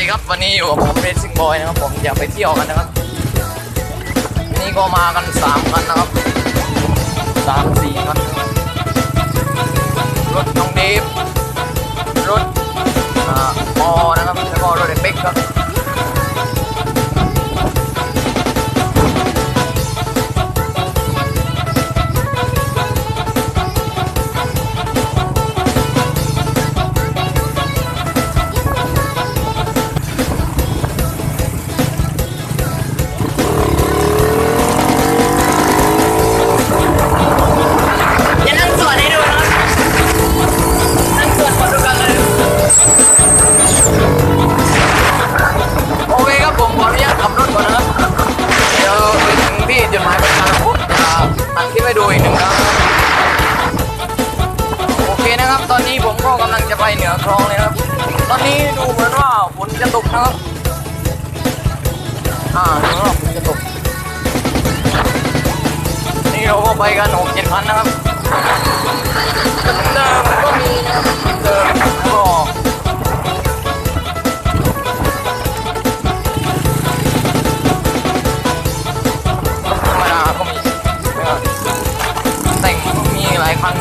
ดีครับวันนี้อยู่กับผมเรซิ่งบอยนะครับผมอยากไปเที่ยวกันนะครับนี่ก็มากันสามคันนะครับสามสี่คันรถน้องเดฟรถอ่าปอนะครับแล้วก็รถเด็กเป๊กครับ อ่าดูว่าฝนจะตกนี่เราก็ไปกันหกเจ็ดพันนะครับเดิมก็มีนะครับเดิมก็ธรรมดาก็มีแต่งมีหลายครั้ง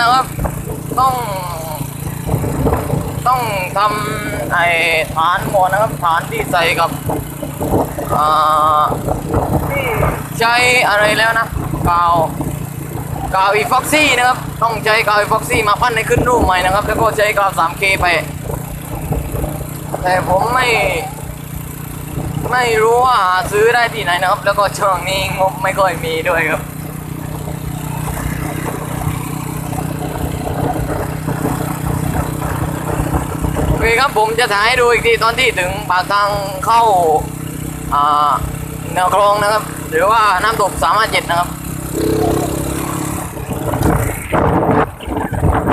นะครับ ต้อง ต้องทำไอ้ฐานหมดนะครับฐานที่ใส่กับอ่าที่ใช้อะไรแล้วนะกาวกาวอีฟ็อกซี่นะครับ ต้องใช้กาวอีฟ็อกซี่มาปั้นให้ขึ้นรูปใหม่นะครับ แล้วก็ใช้กาว 3K ไป แต่ผมไม่ ไม่รู้ว่าหาซื้อได้ที่ไหนนะครับ แล้วก็ช่วงนี้งบไม่ค่อยมีด้วยครับ โอเคครับผมจะถ่ายให้ดูอีกทีตอนที่ถึงปากทางเข้าอ่าแนวคลองนะครับ หรือว่าน้ำตกสามารถเจ็ดนะครับ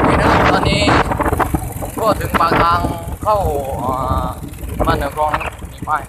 นี่นะครับตอนนี้ผมก็ถึงปากทางเข้าอ่าบ้านแนวคลองนะครับมีป้าย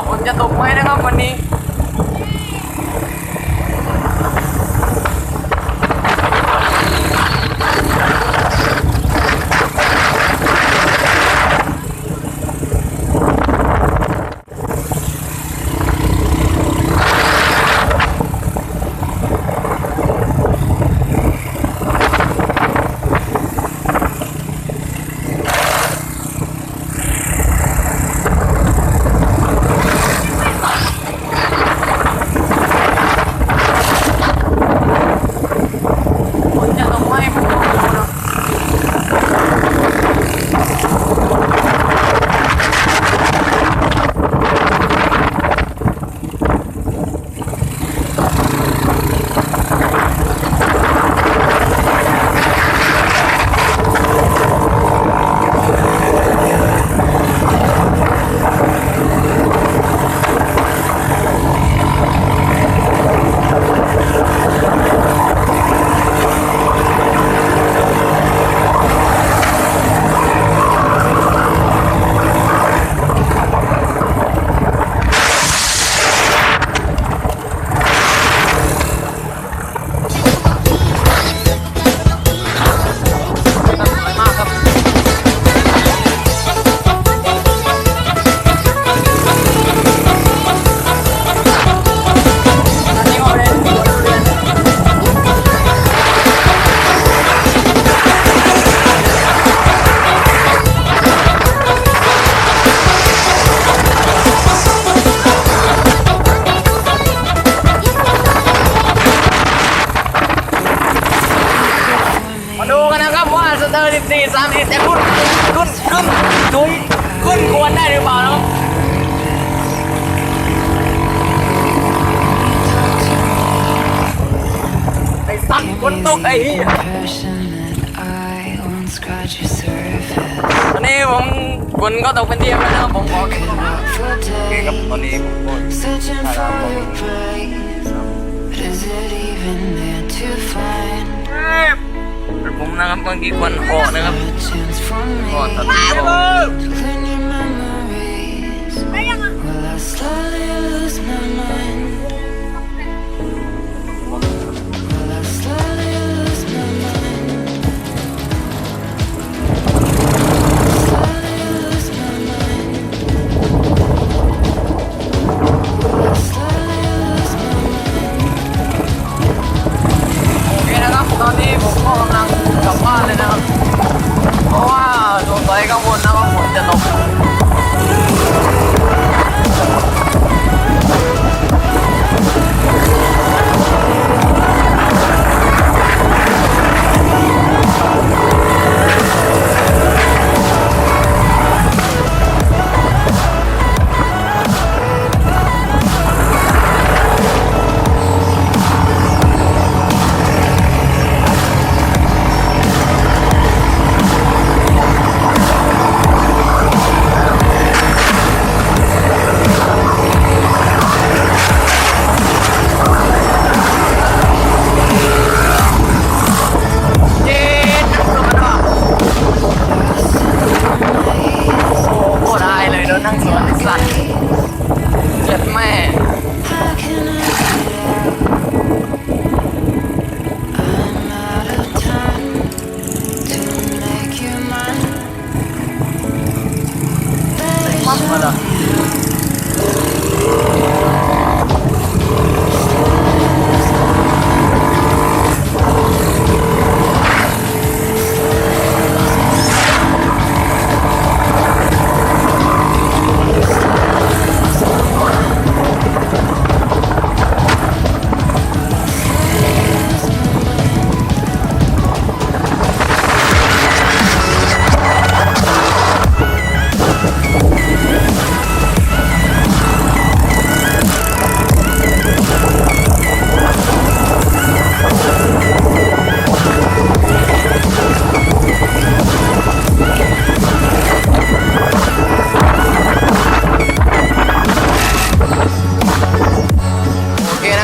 บว่าฝนจะตกไหมนะครับวันนี้ สี่สามสี่แต่คุณคุณคุณจุ้ยคุณควรได้หรือเปล่านะครับไอ้สัตว์คนตกไอ้เหี้ย Impression that I won't scratch your surface. ตอนนี้ผมคุณก็ตกเป็นเทียมแล้วนะครับผมขอ Could walk for โอเคครับ days, ตอนนี้ผมก็ searching for your praise. But is it even there to find? ผมนะครับเมื่อกี้คนหอนะครับหอน me ตอนนี้ก็ to clean your สงสัยกังวลนะว่าฝนจะตก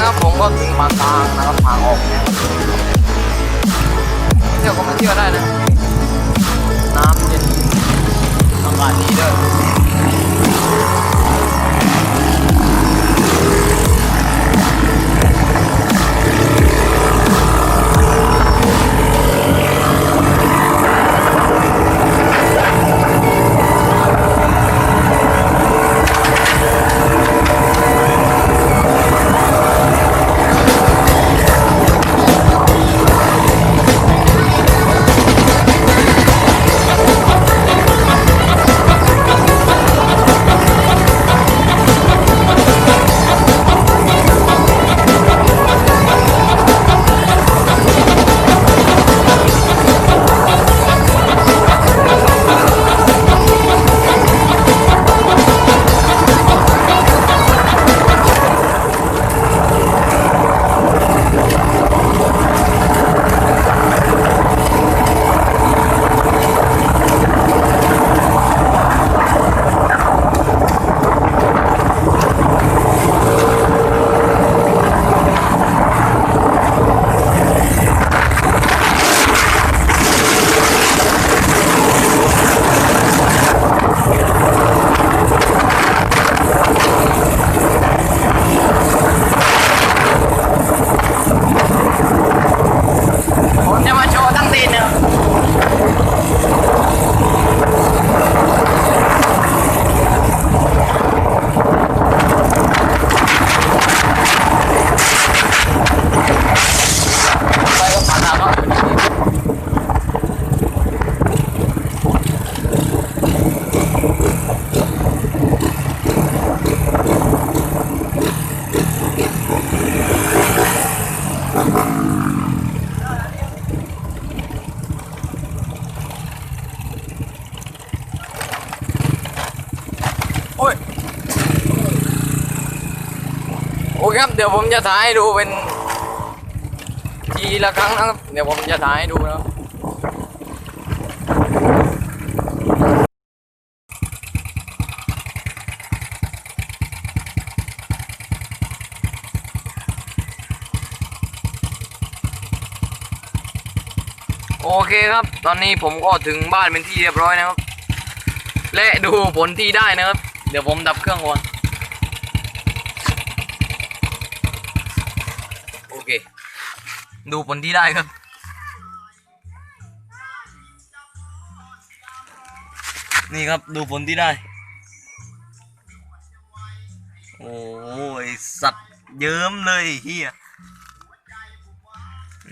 นะครับผมก็ถึงปากลางนะครับทางออกเนี่ยเที่ยวก็มาเที่ยวได้นะ น้ำเย็นอากาศดีด้วย โอเคครับเดี๋ยวผมจะถ่ายให้ดูเป็นทีละครั้งนะครับ เดี๋ยวผมจะถ่ายให้ดูนะโอเคครับ ตอนนี้ผมก็ถึงบ้านเป็นที่เรียบร้อยนะครับ และดูผลที่ได้นะครับ เดี๋ยวผมดับเครื่องก่อน โอเค ดูผลที่ได้ครับ นี่ครับดูผลที่ได้ โอ้ยสัตว์เยิ้มเลยเฮีย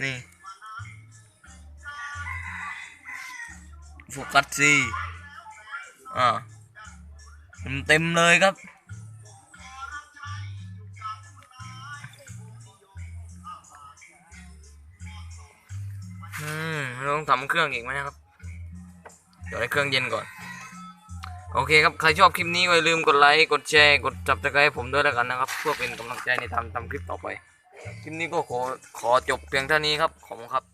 นี่โฟกัสสิอ่าเต็มเต็มเลยครับ ต้องทำเครื่องอีกไหมนะครับ เดี๋ยวให้เครื่องเย็นก่อน โอเคครับ ใครชอบคลิปนี้ก็อย่าลืมกดไลค์ กดแชร์ กดจับตะไคร้ให้ผมด้วยแล้วกันนะครับ เพื่อเป็นกำลังใจในทำทำคลิปต่อไป คลิปนี้ก็ขอขอจบเพียงเท่านี้ครับ ขอบคุณครับ